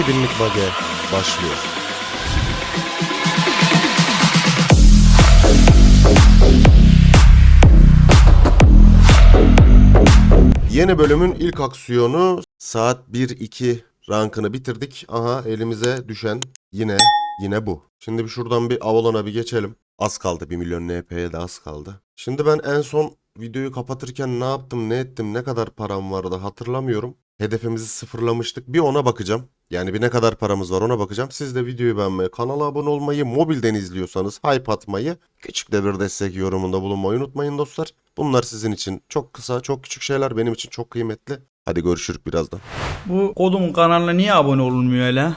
2000'lik mage başlıyor. Yeni bölümün ilk aksiyonu saat 1-2 rankını bitirdik. Aha elimize düşen yine yine bu. Şimdi bir şuradan bir Avalon'a bir geçelim. Az kaldı 1 milyon NP'ye de az kaldı. Şimdi ben en son videoyu kapatırken ne yaptım ne ettim ne kadar param vardı hatırlamıyorum. Hedefimizi sıfırlamıştık. Bir ona bakacağım. Yani bir ne kadar paramız var ona bakacağım. Siz de videoyu beğenmeyi, kanala abone olmayı, mobilden izliyorsanız hype atmayı, küçük de bir destek yorumunda bulunmayı unutmayın dostlar. Bunlar sizin için çok kısa, çok küçük şeyler benim için çok kıymetli. Hadi görüşürük birazdan. Bu kodumun kanalına niye abone olunmuyor hele?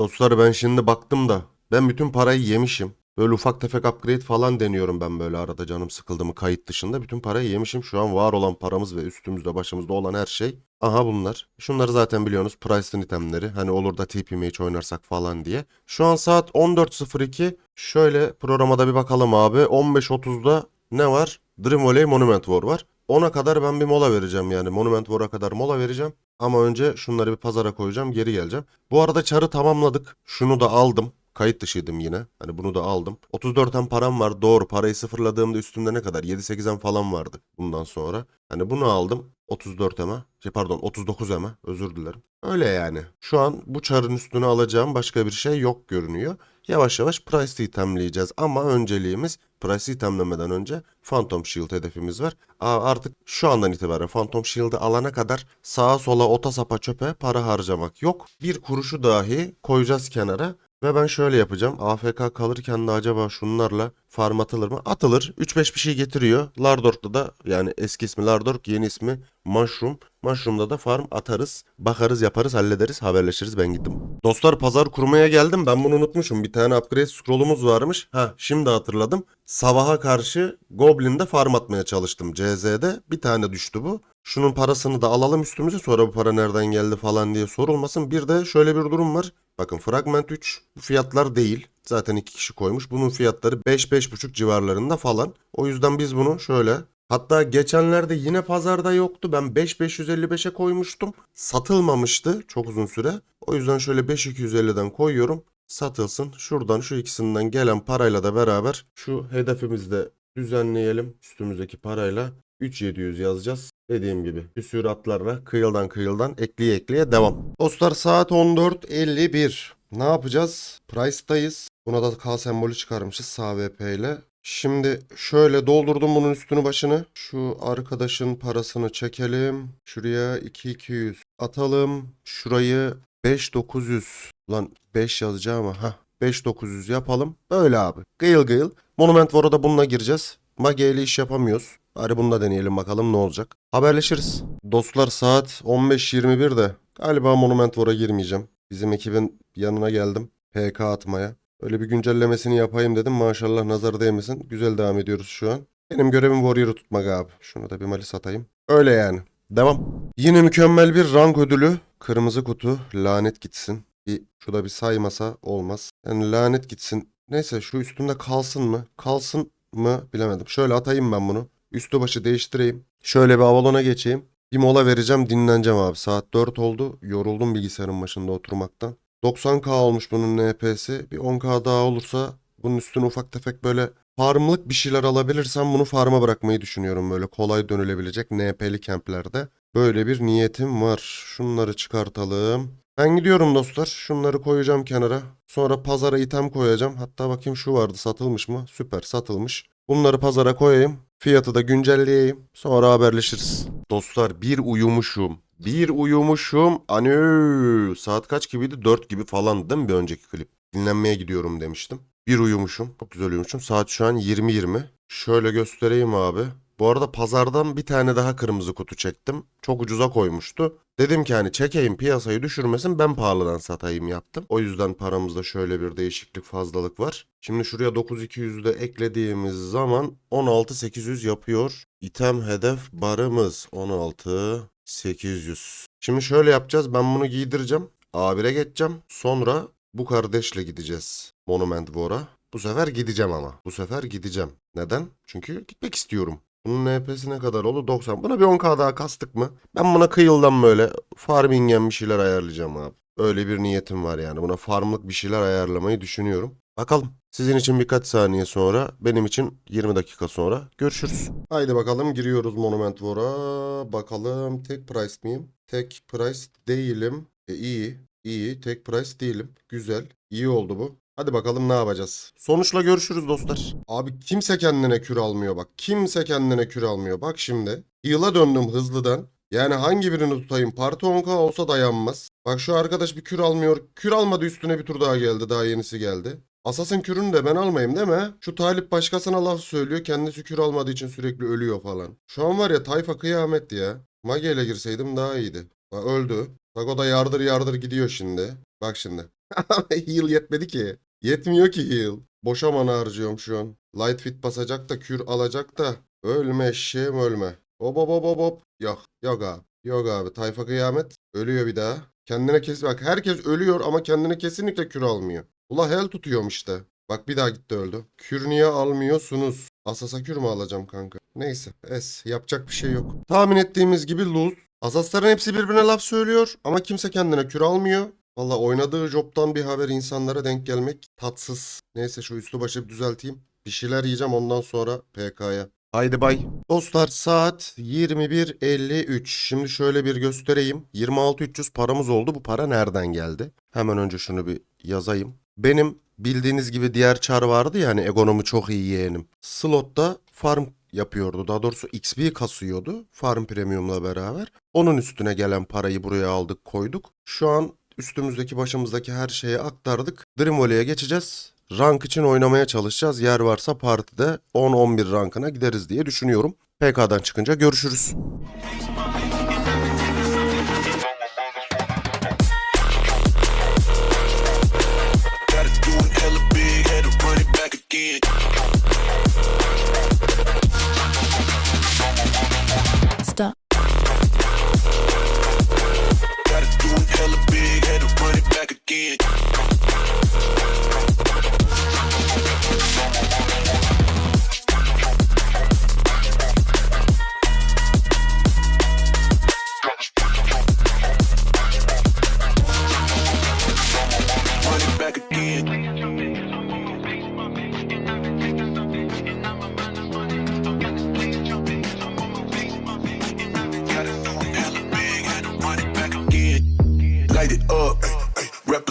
Dostlar ben şimdi baktım da ben bütün parayı yemişim. Böyle ufak tefek upgrade falan deniyorum ben böyle arada canım sıkıldı mı kayıt dışında. Bütün parayı yemişim. Şu an var olan paramız ve üstümüzde başımızda olan her şey. Aha bunlar. Şunları zaten biliyorsunuz Price'ın itemleri. Hani olur da TP Mage oynarsak falan diye. Şu an saat 14.02. Şöyle programa da bir bakalım abi. 15.30'da ne var? Dream Valley Monument War var. Ona kadar ben bir mola vereceğim yani. Monument War'a kadar mola vereceğim. Ama önce şunları bir pazara koyacağım. Geri geleceğim. Bu arada çarı tamamladık. Şunu da aldım. Kayıt dışıydım yine. Hani bunu da aldım. 34'ten param var. Doğru. Parayı sıfırladığımda üstümde ne kadar? 7-8'en falan vardı bundan sonra. Hani bunu aldım. 34 eme. Şey pardon 39 eme. Özür dilerim. Öyle yani. Şu an bu çarın üstüne alacağım başka bir şey yok görünüyor. Yavaş yavaş price itemleyeceğiz ama önceliğimiz price itemlemeden önce Phantom Shield hedefimiz var. Aa, artık şu andan itibaren Phantom Shield'ı alana kadar sağa sola ota sapa çöpe para harcamak yok. Bir kuruşu dahi koyacağız kenara. Ve ben şöyle yapacağım. AFK kalırken de acaba şunlarla farm atılır mı? Atılır. 3-5 bir şey getiriyor. Lardork'ta da yani eski ismi Lardork, yeni ismi Mushroom. Mushroom'da da farm atarız. Bakarız, yaparız, hallederiz, haberleşiriz. Ben gittim. Dostlar pazar kurmaya geldim. Ben bunu unutmuşum. Bir tane upgrade scroll'umuz varmış. Ha şimdi hatırladım. Sabaha karşı Goblin'de farm atmaya çalıştım. CZ'de bir tane düştü bu. Şunun parasını da alalım üstümüze sonra bu para nereden geldi falan diye sorulmasın. Bir de şöyle bir durum var. Bakın Fragment 3 bu fiyatlar değil. Zaten iki kişi koymuş. Bunun fiyatları 5-5,5 civarlarında falan. O yüzden biz bunu şöyle Hatta geçenlerde yine pazarda yoktu. Ben 5555'e koymuştum. Satılmamıştı çok uzun süre. O yüzden şöyle 5250'den koyuyorum. Satılsın. Şuradan şu ikisinden gelen parayla da beraber şu hedefimizi de düzenleyelim. Üstümüzdeki parayla 3700 yazacağız. Dediğim gibi küsüratlarla kıyıldan kıyıldan ekleye ekleye devam. Dostlar saat 14.51. Ne yapacağız? Price'tayız. Buna da K sembolü çıkarmışız sağ VP ile. Şimdi şöyle doldurdum bunun üstünü başını. Şu arkadaşın parasını çekelim. Şuraya 2200 atalım. Şurayı 5900. Ulan 5 yazacağım ama ha 5900 yapalım. Böyle abi. Gıyıl gıyıl. Monument War'a da bununla gireceğiz. Mage ile iş yapamıyoruz. Bari bunu da deneyelim bakalım ne olacak. Haberleşiriz. Dostlar saat 15.21'de. Galiba Monument War'a girmeyeceğim. Bizim ekibin yanına geldim. PK atmaya. Öyle bir güncellemesini yapayım dedim. Maşallah nazar değmesin. Güzel devam ediyoruz şu an. Benim görevim Warrior'ı tutmak abi. Şunu da bir mali satayım. Öyle yani. Devam. Yine mükemmel bir rank ödülü. Kırmızı kutu. Lanet gitsin. Bir, şurada bir saymasa olmaz. Yani lanet gitsin. Neyse şu üstünde kalsın mı? Kalsın mı bilemedim. Şöyle atayım ben bunu. Üstü başı değiştireyim. Şöyle bir Avalon'a geçeyim. Bir mola vereceğim dinleneceğim abi. Saat 4 oldu. Yoruldum bilgisayarın başında oturmaktan. 90k olmuş bunun NP'si. Bir 10k daha olursa bunun üstüne ufak tefek böyle farmlık bir şeyler alabilirsem bunu farma bırakmayı düşünüyorum. Böyle kolay dönülebilecek NP'li kemplerde. Böyle bir niyetim var. Şunları çıkartalım. Ben gidiyorum dostlar. Şunları koyacağım kenara. Sonra pazara item koyacağım. Hatta bakayım şu vardı satılmış mı? Süper satılmış. Bunları pazara koyayım. Fiyatı da güncelleyeyim. Sonra haberleşiriz. Dostlar bir uyumuşum. Bir uyumuşum. Anö. Saat kaç gibiydi? 4 gibi falan değil mi bir önceki klip? Dinlenmeye gidiyorum demiştim. Bir uyumuşum. Çok güzel uyumuşum. Saat şu an 20.20. Şöyle göstereyim abi. Bu arada pazardan bir tane daha kırmızı kutu çektim. Çok ucuza koymuştu. Dedim ki hani çekeyim piyasayı düşürmesin ben pahalıdan satayım yaptım. O yüzden paramızda şöyle bir değişiklik fazlalık var. Şimdi şuraya 9200'ü de eklediğimiz zaman 16800 yapıyor. İtem hedef barımız 16800. Şimdi şöyle yapacağız ben bunu giydireceğim. A1'e geçeceğim. Sonra bu kardeşle gideceğiz. Monument War'a. Bu sefer gideceğim ama. Bu sefer gideceğim. Neden? Çünkü gitmek istiyorum. Bunun NP'si ne kadar oldu? 90. Buna bir 10k daha kastık mı? Ben buna kıyıldan böyle farmingen bir şeyler ayarlayacağım abi. Öyle bir niyetim var yani. Buna farmlık bir şeyler ayarlamayı düşünüyorum. Bakalım. Sizin için birkaç saniye sonra, benim için 20 dakika sonra görüşürüz. Haydi bakalım giriyoruz Monument War'a. Bakalım tek price miyim? Tek price değilim. E, iyi. iyi. Tek price değilim. Güzel. İyi oldu bu. Hadi bakalım ne yapacağız. Sonuçla görüşürüz dostlar. Abi kimse kendine kür almıyor bak. Kimse kendine kür almıyor. Bak şimdi. Yıla döndüm hızlıdan. Yani hangi birini tutayım? Parti 10k olsa dayanmaz. Bak şu arkadaş bir kür almıyor. Kür almadı üstüne bir tur daha geldi. Daha yenisi geldi. Asas'ın kürünü de ben almayayım değil mi? Şu Talip başkasına laf söylüyor. Kendisi kür almadığı için sürekli ölüyor falan. Şu an var ya tayfa kıyamet ya. Mage ile girseydim daha iyiydi. Bak öldü. Bak o da yardır yardır gidiyor şimdi. Bak şimdi. heal yetmedi ki. Yetmiyor ki heal. Boşa mana harcıyorum şu an. Light fit basacak da kür alacak da. Ölme eşeğim ölme. Hop hop hop hop. Yok. Yok abi. Yok abi. Tayfa kıyamet. Ölüyor bir daha. Kendine kes bak herkes ölüyor ama kendine kesinlikle kür almıyor. Ula hel tutuyorum işte. Bak bir daha gitti öldü. Kür niye almıyorsunuz? Asasa kür mü alacağım kanka? Neyse es yapacak bir şey yok. Tahmin ettiğimiz gibi lose. Asasların hepsi birbirine laf söylüyor ama kimse kendine kür almıyor. Valla oynadığı jobtan bir haber insanlara denk gelmek tatsız. Neyse şu üstü başı bir düzelteyim. Bir şeyler yiyeceğim ondan sonra PK'ya. Haydi bay. Dostlar saat 21.53. Şimdi şöyle bir göstereyim. 26.300 paramız oldu. Bu para nereden geldi? Hemen önce şunu bir yazayım. Benim bildiğiniz gibi diğer çar vardı ya hani ekonomi çok iyi yeğenim. Slotta farm yapıyordu. Daha doğrusu XP kasıyordu. Farm Premium'la beraber. Onun üstüne gelen parayı buraya aldık koyduk. Şu an üstümüzdeki başımızdaki her şeye aktardık. Dream Valley'e geçeceğiz. Rank için oynamaya çalışacağız. Yer varsa partide 10-11 rankına gideriz diye düşünüyorum. PK'dan çıkınca görüşürüz.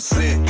100%.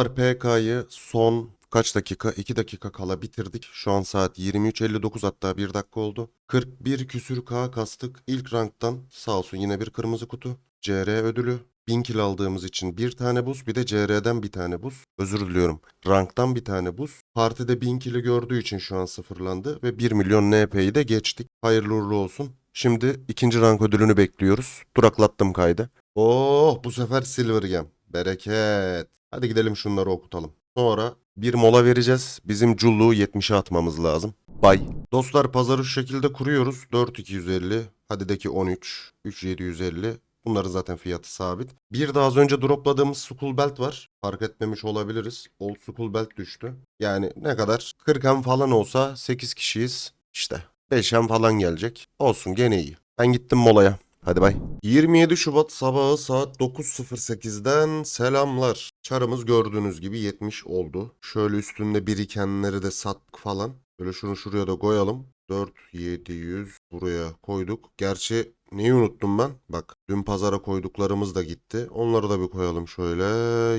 Dostlar PK'yı son kaç dakika? 2 dakika kala bitirdik. Şu an saat 23.59 hatta 1 dakika oldu. 41 küsür K kastık. İlk ranktan sağ olsun yine bir kırmızı kutu. CR ödülü. 1000 kill aldığımız için bir tane buz bir de CR'den bir tane buz. Özür diliyorum. Ranktan bir tane buz. Partide 1000 kill'i gördüğü için şu an sıfırlandı ve 1 milyon NP'yi de geçtik. Hayırlı uğurlu olsun. Şimdi ikinci rank ödülünü bekliyoruz. Duraklattım kaydı. Oh bu sefer Silver Gem. Bereket. Hadi gidelim şunları okutalım. Sonra bir mola vereceğiz. Bizim Cullu'yu 70'e atmamız lazım. Bay. Dostlar pazarı şu şekilde kuruyoruz. 4250. Hadi de ki 13. 3750. Bunların zaten fiyatı sabit. Bir de az önce dropladığımız Skull Belt var. Fark etmemiş olabiliriz. Old Skull Belt düştü. Yani ne kadar? 40 hem falan olsa 8 kişiyiz. İşte 5 hem falan gelecek. Olsun gene iyi. Ben gittim molaya. Hadi bay. 27 Şubat sabahı saat 9.08'den selamlar. Çarımız gördüğünüz gibi 70 oldu. Şöyle üstünde birikenleri de sattık falan. Böyle şunu şuraya da koyalım. 4700 buraya koyduk. Gerçi neyi unuttum ben? Bak dün pazara koyduklarımız da gitti. Onları da bir koyalım şöyle.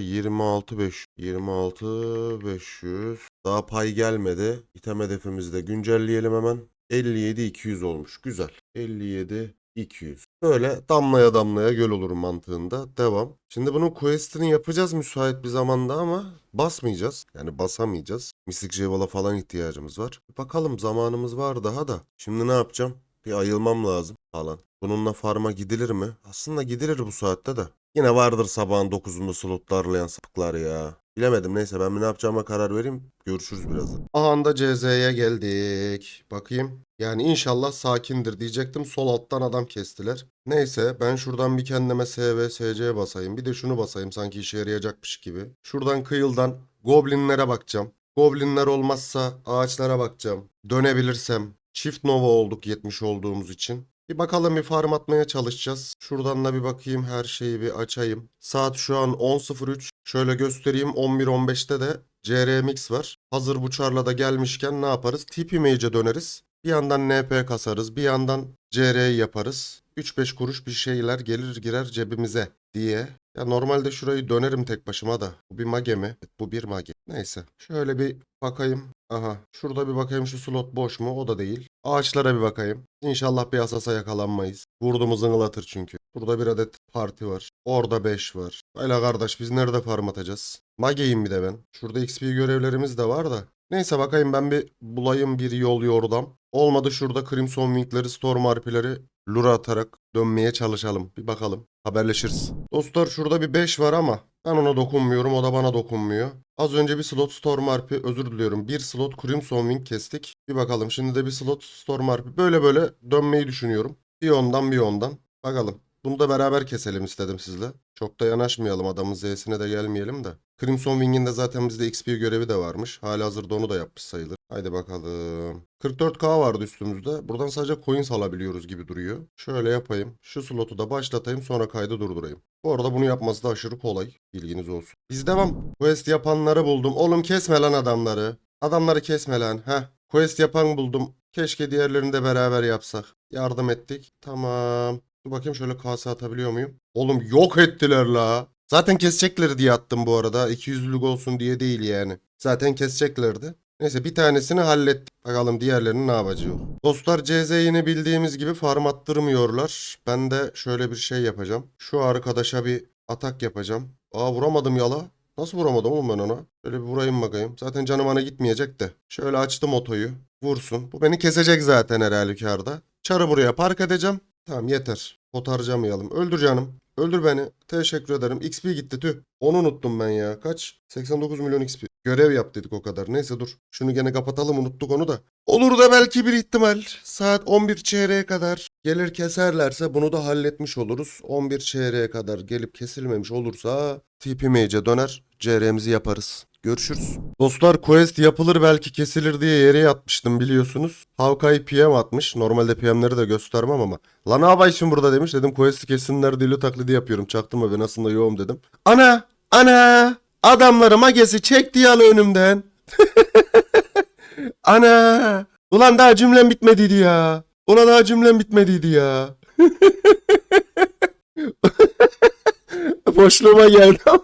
26 5 26 500. Daha pay gelmedi. İtem hedefimizi de güncelleyelim hemen. 57 200 olmuş. Güzel. 57 200. Böyle damlaya damlaya göl olur mantığında. Devam. Şimdi bunun quest'ini yapacağız müsait bir zamanda ama basmayacağız. Yani basamayacağız. Mystic Javel'a falan ihtiyacımız var. Bakalım zamanımız var daha da. Şimdi ne yapacağım? Bir ayılmam lazım falan. Bununla farma gidilir mi? Aslında gidilir bu saatte de. Yine vardır sabahın 9'unda slotlarlayan sapıklar ya. Bilemedim neyse ben ne yapacağıma karar vereyim. Görüşürüz birazdan. Aha da CZ'ye geldik. Bakayım. Yani inşallah sakindir diyecektim. Sol alttan adam kestiler. Neyse ben şuradan bir kendime SV, SC basayım. Bir de şunu basayım sanki işe yarayacakmış gibi. Şuradan kıyıldan goblinlere bakacağım. Goblinler olmazsa ağaçlara bakacağım. Dönebilirsem. Çift Nova olduk 70 olduğumuz için. Bir bakalım bir farm atmaya çalışacağız. Şuradan da bir bakayım her şeyi bir açayım. Saat şu an 10.03. Şöyle göstereyim 11.15'te de CRMX var. Hazır bu çarla da gelmişken ne yaparız? TP Mage'e döneriz. Bir yandan NP kasarız. Bir yandan CR yaparız. 3-5 kuruş bir şeyler gelir girer cebimize diye. Ya normalde şurayı dönerim tek başıma da. Bu bir mage mi? Bu bir mage. Neyse. Şöyle bir bakayım. Aha. Şurada bir bakayım şu slot boş mu? O da değil. Ağaçlara bir bakayım. İnşallah bir asasa yakalanmayız. Vurduğumuz zıngılatır çünkü. Burada bir adet parti var. Orada 5 var. Hayla kardeş biz nerede farm atacağız? Mage'yim bir de ben. Şurada XP görevlerimiz de var da. Neyse bakayım ben bir bulayım bir yol yordam. Olmadı şurada Crimson Wing'leri, Storm Harpi'leri lura atarak dönmeye çalışalım. Bir bakalım. Haberleşiriz. Dostlar şurada bir 5 var ama ben ona dokunmuyorum. O da bana dokunmuyor. Az önce bir slot Storm Harpi özür diliyorum. Bir slot Crimson Wing kestik. Bir bakalım. Şimdi de bir slot Storm Harpi. Böyle böyle dönmeyi düşünüyorum. Bir ondan bir ondan. Bakalım. Bunu da beraber keselim istedim sizle. Çok da yanaşmayalım adamın Z'sine de gelmeyelim de. Crimson Wing'in de zaten bizde XP görevi de varmış. Hala hazırda onu da yapmış sayılır. Haydi bakalım. 44k vardı üstümüzde. Buradan sadece coins alabiliyoruz gibi duruyor. Şöyle yapayım. Şu slotu da başlatayım sonra kaydı durdurayım. Bu arada bunu yapması da aşırı kolay. Bilginiz olsun. Biz devam. Quest yapanları buldum. Oğlum kesme lan adamları. Adamları kesme lan. Heh. Quest yapan buldum. Keşke diğerlerini de beraber yapsak. Yardım ettik. Tamam. Dur bakayım şöyle kase atabiliyor muyum? Oğlum yok ettiler la. Zaten kesecekler diye attım bu arada. 200'lük olsun diye değil yani. Zaten keseceklerdi. Neyse bir tanesini hallettik. Bakalım diğerlerinin ne yapacağı. Dostlar CZ yine bildiğimiz gibi farm attırmıyorlar. Ben de şöyle bir şey yapacağım. Şu arkadaşa bir atak yapacağım. Aa vuramadım yala. Nasıl vuramadım oğlum ben ona? Şöyle bir vurayım bakayım. Zaten canım ana gitmeyecek de. Şöyle açtım otoyu. Vursun. Bu beni kesecek zaten her halükarda. Çarı buraya park edeceğim. Tamam yeter. Pot harcamayalım. Öldür canım. Öldür beni. Teşekkür ederim. XP gitti tüh. Onu unuttum ben ya. Kaç? 89 milyon XP. Görev yap dedik o kadar. Neyse dur. Şunu gene kapatalım unuttuk onu da. Olur da belki bir ihtimal. Saat 11 çeyreğe kadar gelir keserlerse bunu da halletmiş oluruz. 11 çeyreğe kadar gelip kesilmemiş olursa TP Mage'e döner. CR'mizi yaparız. Görüşürüz. Dostlar quest yapılır belki kesilir diye yere yatmıştım biliyorsunuz. Havkay PM atmış. Normalde PM'leri de göstermem ama. Lan ne yapayım burada demiş. Dedim quest'i kesinler dili taklidi yapıyorum. Çaktırma ben aslında yoğum dedim. Ana! Ana! Adamları magesi çekti yalı önümden. Ana! Ulan daha cümlem bitmediydi ya. Ulan daha cümlem bitmediydi ya. Boşluğuma geldi ama.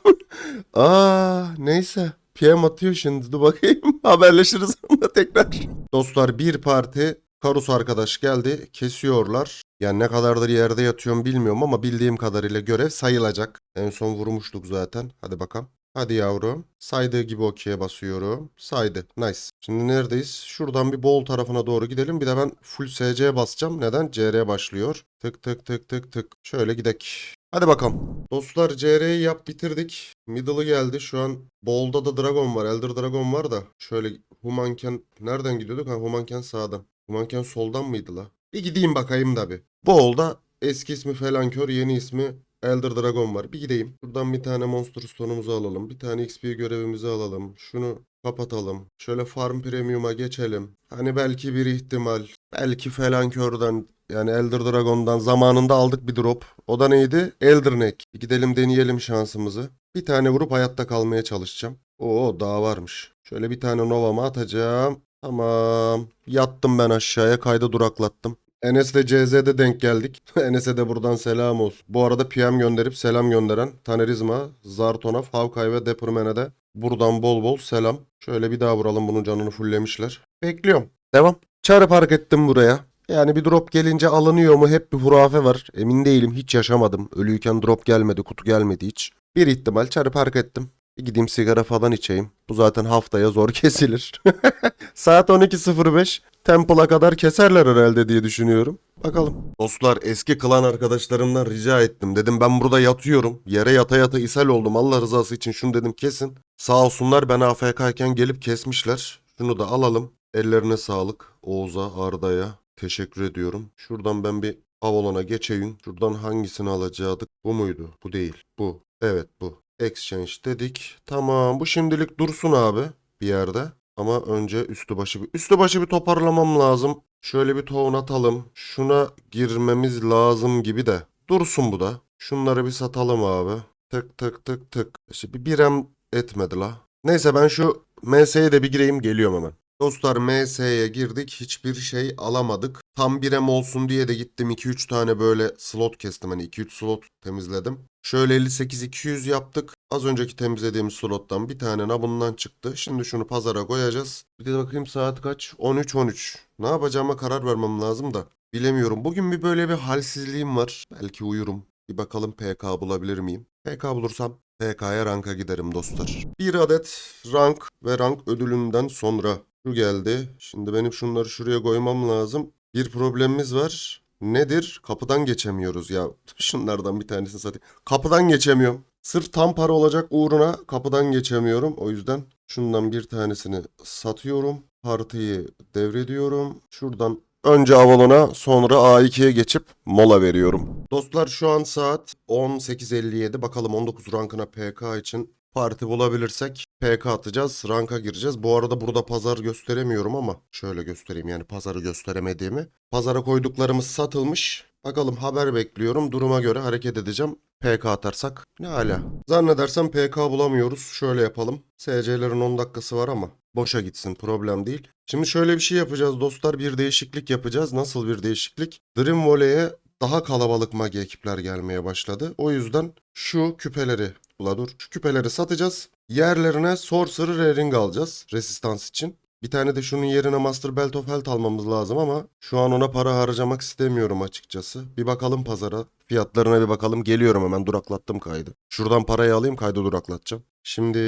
Aa neyse. PM atıyor şimdi. Dur bakayım. Haberleşiriz onunla tekrar. Dostlar bir parti Karus arkadaş geldi. Kesiyorlar. Yani ne kadardır yerde yatıyorum bilmiyorum ama bildiğim kadarıyla görev sayılacak. En son vurmuştuk zaten. Hadi bakalım. Hadi yavrum. Saydığı gibi okey'e basıyorum. Saydı. Nice. Şimdi neredeyiz? Şuradan bir bol tarafına doğru gidelim. Bir de ben full SC basacağım. Neden? CR başlıyor. Tık tık tık tık tık. Şöyle gidek. Hadi bakalım. Dostlar CR'yi yap bitirdik. Middle'ı geldi. Şu an Bold'da da Dragon var. Elder Dragon var da. Şöyle Humanken nereden gidiyorduk? Ha Humanken sağdan. Humanken soldan mıydı la? Bir gideyim bakayım da bir. Bold'da eski ismi Felankör, yeni ismi Elder Dragon var. Bir gideyim. Buradan bir tane Monster Stone'umuzu alalım. Bir tane XP görevimizi alalım. Şunu kapatalım. Şöyle Farm Premium'a geçelim. Hani belki bir ihtimal. Belki Felankör'den yani Elder Dragon'dan zamanında aldık bir drop. O da neydi? Elderneck. Bir gidelim deneyelim şansımızı. Bir tane vurup hayatta kalmaya çalışacağım. Oo daha varmış. Şöyle bir tane Nova'mı atacağım. Tamam. Yattım ben aşağıya kayda duraklattım. Enes de CZ'de denk geldik. Enes'e de buradan selam olsun. Bu arada PM gönderip selam gönderen Tanerizma, Zartonov, Havkay ve Depperman'e de buradan bol bol selam. Şöyle bir daha vuralım bunun canını fulllemişler. Bekliyorum. Devam. Çağrı park ettim buraya. Yani bir drop gelince alınıyor mu hep bir hurafe var. Emin değilim hiç yaşamadım. Ölüyken drop gelmedi kutu gelmedi hiç. Bir ihtimal çağrı park ettim. Bir gideyim sigara falan içeyim. Bu zaten haftaya zor kesilir. Saat 12.05. Temple'a kadar keserler herhalde diye düşünüyorum. Bakalım. Dostlar eski klan arkadaşlarımdan rica ettim. Dedim ben burada yatıyorum. Yere yata yata ishal oldum. Allah rızası için şunu dedim kesin. Sağ olsunlar ben AFK'yken gelip kesmişler. Şunu da alalım. Ellerine sağlık. Oğuz'a, Arda'ya teşekkür ediyorum. Şuradan ben bir Avalon'a geçeyim. Şuradan hangisini alacaktık? Bu muydu? Bu değil. Bu. Evet bu. Exchange dedik. Tamam bu şimdilik dursun abi bir yerde. Ama önce üstü başı bir üstü başı bir toparlamam lazım. Şöyle bir tohum atalım. Şuna girmemiz lazım gibi de. Dursun bu da. Şunları bir satalım abi. Tık tık tık tık. İşte bir birem etmedi la. Neyse ben şu MS'ye de bir gireyim geliyorum hemen. Dostlar MS'ye girdik hiçbir şey alamadık. Tam birem olsun diye de gittim 2-3 tane böyle slot kestim. Hani 2-3 slot temizledim. Şöyle 58-200 yaptık. Az önceki temizlediğimiz slottan bir tane bundan çıktı. Şimdi şunu pazara koyacağız. Bir de bakayım saat kaç? 13-13. Ne yapacağıma karar vermem lazım da. Bilemiyorum. Bugün bir böyle bir halsizliğim var. Belki uyurum. Bir bakalım PK bulabilir miyim? PK bulursam PK'ya ranka giderim dostlar. Bir adet rank ve rank ödülünden sonra şu geldi. Şimdi benim şunları şuraya koymam lazım. Bir problemimiz var. Nedir? Kapıdan geçemiyoruz ya. Şunlardan bir tanesini satayım. Kapıdan geçemiyorum. Sırf tam para olacak uğruna kapıdan geçemiyorum. O yüzden şundan bir tanesini satıyorum. Partıyı devrediyorum. Şuradan önce Avalon'a sonra A2'ye geçip mola veriyorum. Dostlar şu an saat 18.57. Bakalım 19 rankına PK için parti bulabilirsek PK atacağız. Ranka gireceğiz. Bu arada burada pazar gösteremiyorum ama şöyle göstereyim yani pazarı gösteremediğimi. Pazara koyduklarımız satılmış. Bakalım haber bekliyorum. Duruma göre hareket edeceğim. PK atarsak ne hala. Zannedersem PK bulamıyoruz. Şöyle yapalım. SC'lerin 10 dakikası var ama boşa gitsin problem değil. Şimdi şöyle bir şey yapacağız dostlar. Bir değişiklik yapacağız. Nasıl bir değişiklik? Dream Volley'e daha kalabalık magi ekipler gelmeye başladı. O yüzden şu küpeleri Ula dur. Şu küpeleri satacağız. Yerlerine Sorcerer Ring alacağız. Resistans için. Bir tane de şunun yerine Master Belt of Health almamız lazım ama şu an ona para harcamak istemiyorum açıkçası. Bir bakalım pazara. Fiyatlarına bir bakalım. Geliyorum hemen duraklattım kaydı. Şuradan parayı alayım kaydı duraklatacağım. Şimdi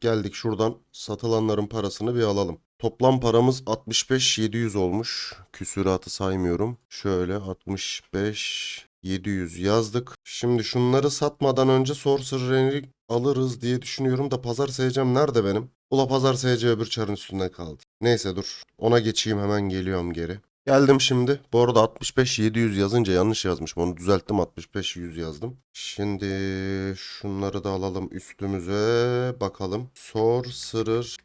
geldik şuradan satılanların parasını bir alalım. Toplam paramız 65 700 olmuş. Küsuratı saymıyorum. Şöyle 65 700 yazdık. Şimdi şunları satmadan önce Sorcerer Ring alırız diye düşünüyorum da pazar SC'm nerede benim? Ula pazar SC öbür çarın üstünde kaldı. Neyse dur. Ona geçeyim hemen geliyorum geri. Geldim şimdi. Bu arada 65 700 yazınca yanlış yazmışım. Onu düzelttim 65 100 yazdım. Şimdi şunları da alalım üstümüze. Bakalım. Sorcerer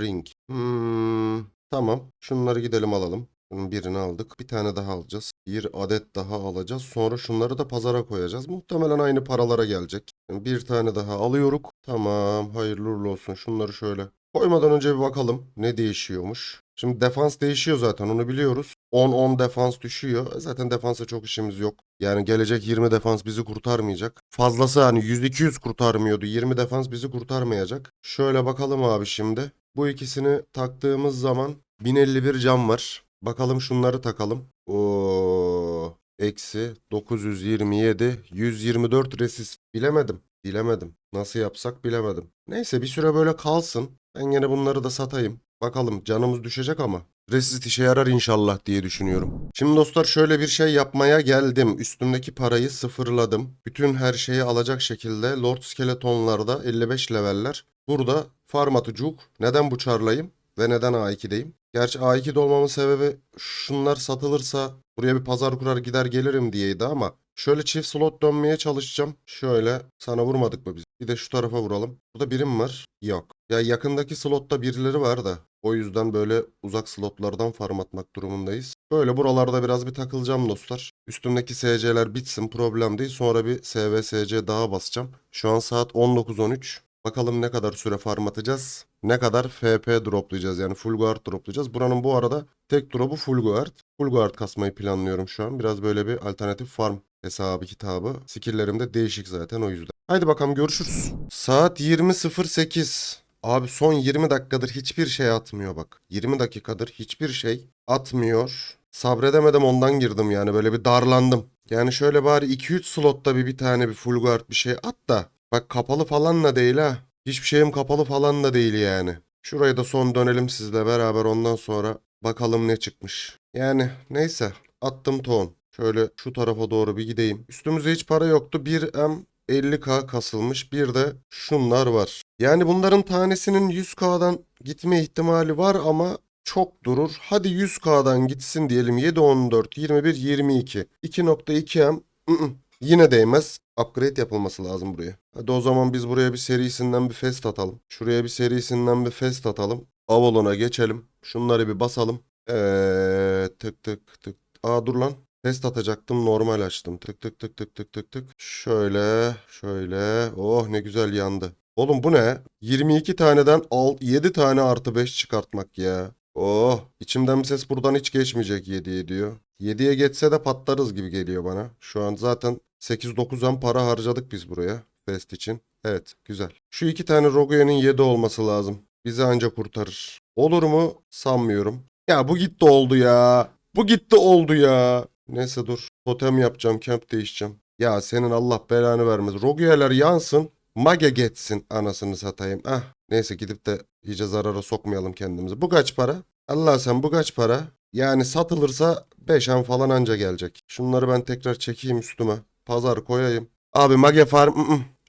Ring. Hmm, tamam. Şunları gidelim alalım. Bunun birini aldık. Bir tane daha alacağız. Bir adet daha alacağız. Sonra şunları da pazara koyacağız. Muhtemelen aynı paralara gelecek. Bir tane daha alıyoruz. Tamam. Hayırlı uğurlu olsun. Şunları şöyle koymadan önce bir bakalım ne değişiyormuş. Şimdi defans değişiyor zaten onu biliyoruz. 10-10 defans düşüyor. E Zaten defansa çok işimiz yok. Yani gelecek 20 defans bizi kurtarmayacak. Fazlası hani 100-200 kurtarmıyordu. 20 defans bizi kurtarmayacak. Şöyle bakalım abi şimdi. Bu ikisini taktığımız zaman 1051 cam var. Bakalım şunları takalım. Oo, eksi 927, 124 resist. Bilemedim. Bilemedim. Nasıl yapsak bilemedim. Neyse bir süre böyle kalsın. Ben yine bunları da satayım. Bakalım canımız düşecek ama. Resist işe yarar inşallah diye düşünüyorum. Şimdi dostlar şöyle bir şey yapmaya geldim. Üstümdeki parayı sıfırladım. Bütün her şeyi alacak şekilde Lord Skeletonlarda 55 leveller. Burada farm atıcuk. Neden bu çarlayım? Ve neden A2'deyim? Gerçi A2'de olmamın sebebi şunlar satılırsa buraya bir pazar kurar gider gelirim diyeydi ama şöyle çift slot dönmeye çalışacağım. Şöyle sana vurmadık mı biz? Bir de şu tarafa vuralım. Burada birim var. Yok. Ya yakındaki slotta birileri var da o yüzden böyle uzak slotlardan farm atmak durumundayız. Böyle buralarda biraz bir takılacağım dostlar. Üstümdeki SC'ler bitsin problem değil. Sonra bir SVSC daha basacağım. Şu an saat 19.13. Bakalım ne kadar süre farm atacağız. Ne kadar FP droplayacağız yani full guard droplayacağız. Buranın bu arada tek drop'u full guard. Full guard kasmayı planlıyorum şu an. Biraz böyle bir alternatif farm hesabı kitabı. Skill'lerim de değişik zaten o yüzden. Haydi bakalım görüşürüz. Saat 20.08. Abi son 20 dakikadır hiçbir şey atmıyor bak. 20 dakikadır hiçbir şey atmıyor. Sabredemedim ondan girdim yani böyle bir darlandım. Yani şöyle bari 2-3 slotta bir bir tane bir full guard bir şey at da. Bak kapalı falan da değil ha. Hiçbir şeyim kapalı falan da değil yani. Şuraya da son dönelim sizle beraber ondan sonra bakalım ne çıkmış. Yani neyse attım ton. Şöyle şu tarafa doğru bir gideyim. Üstümüzde hiç para yoktu. 1M 50k kasılmış. Bir de şunlar var. Yani bunların tanesinin 100k'dan gitme ihtimali var ama çok durur. Hadi 100k'dan gitsin diyelim. 7, 14, 21, 22. 2.2M ı-ı, yine değmez. Upgrade yapılması lazım buraya. Hadi o zaman biz buraya bir serisinden bir fest atalım. Şuraya bir serisinden bir fest atalım. Avalon'a geçelim. Şunları bir basalım. Eee tık tık tık. Aa dur lan. Test atacaktım normal açtım. Tık tık tık tık tık tık tık. Şöyle şöyle. Oh ne güzel yandı. Oğlum bu ne? 22 taneden al 7 tane artı 5 çıkartmak ya. Oh içimden bir ses buradan hiç geçmeyecek 7'ye diyor. 7'ye geçse de patlarız gibi geliyor bana. Şu an zaten 8-9'dan para harcadık biz buraya. Fest için. Evet güzel. Şu iki tane Rogue'nin 7 olması lazım. Bizi anca kurtarır. Olur mu? Sanmıyorum. Ya bu gitti oldu ya. Bu gitti oldu ya. Neyse dur. Totem yapacağım. Camp değişeceğim. Ya senin Allah belanı vermez. Rogue'ler yansın. Mage geçsin anasını satayım. Ah. Neyse gidip de iyice zarara sokmayalım kendimizi. Bu kaç para? Allah sen bu kaç para? Yani satılırsa 5 an falan anca gelecek. Şunları ben tekrar çekeyim üstüme. Pazar koyayım. Abi Mage Farm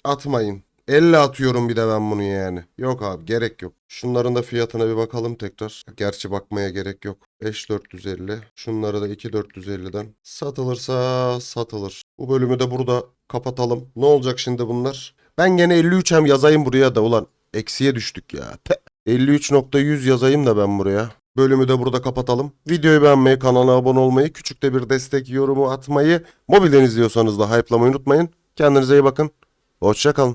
atmayın. 50 atıyorum bir de ben bunu yani. Yok abi gerek yok. Şunların da fiyatına bir bakalım tekrar. Gerçi bakmaya gerek yok. 5450. Şunları da 2450'den. Satılırsa satılır. Bu bölümü de burada kapatalım. Ne olacak şimdi bunlar? Ben gene 53'em yazayım buraya da ulan. Eksiye düştük ya. Pe. 53.100 yazayım da ben buraya. Bölümü de burada kapatalım. Videoyu beğenmeyi, kanala abone olmayı, küçük de bir destek yorumu atmayı, mobilden izliyorsanız da hype'lamayı unutmayın. Kendinize iyi bakın. Hoşçakalın.